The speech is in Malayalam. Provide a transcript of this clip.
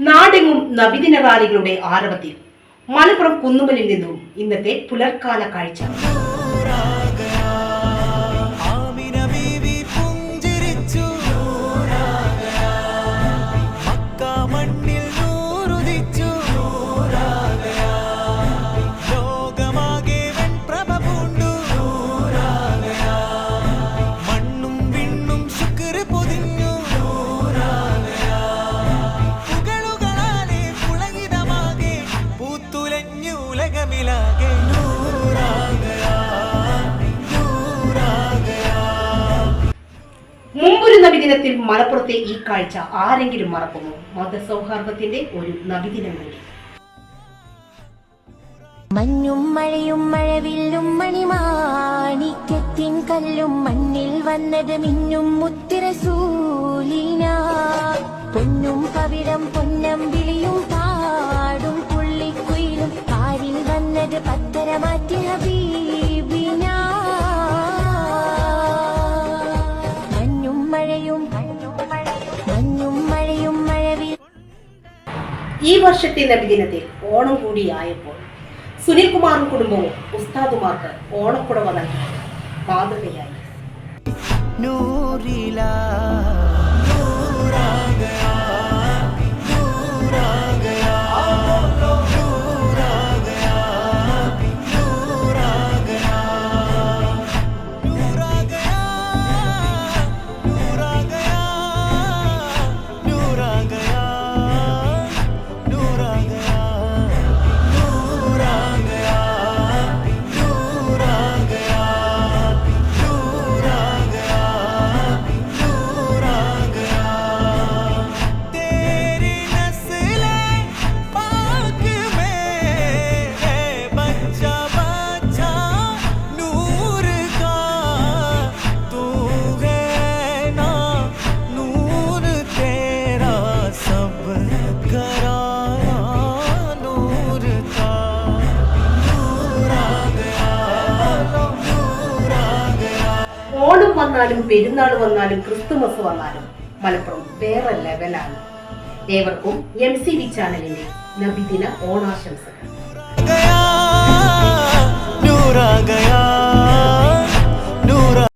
നാടെങ്ങും നബിദിന റാലികളുടെ ആരവത്തിൽ. മലപ്പുറം കുന്നുമലിൽ നിന്നും ഇന്നത്തെ പുലർക്കാല കാഴ്ച. നബിദിനത്തിൽ മലപ്പുറത്തെ ഈ കാഴ്ച ആരെങ്കിലും മറക്കുമോ മതസൗഹാർദ്ദത്തിന്റെ ഒരു നബിദിനം കൂടി മഞ്ഞും മഴയും മഴവില്ലും മണിമാണിക്യത്തിൻ കല്ലും മണ്ണിൽ വന്നത് മിന്നും മുത്തിരസൂലിന പൊന്നും കവിടം പൊന്നം വിളിയും പാടും പുള്ളിക്കുയിലും. കാരിൽ വന്നത് പത്തര മാറ്റി ഈ വർഷത്തെ നബിദിനത്തിൽ ഓണം കൂടിയായപ്പോൾ സുനിൽകുമാറും കുടുംബവും ഉസ്താദുമാർക്ക് ഓണക്കുടവ നൽകി. മാതൃകയായി. നൂറിലാ ഓണം വന്നാലും പെരുന്നാൾ വന്നാലും ക്രിസ്തുമസ് വന്നാലും മലപ്പുറം വേറെ ലെവലാണ് ഏവർക്കും എം സി വി ചാനലിന്റെ നബിദിന ഓണാശംസകൾ.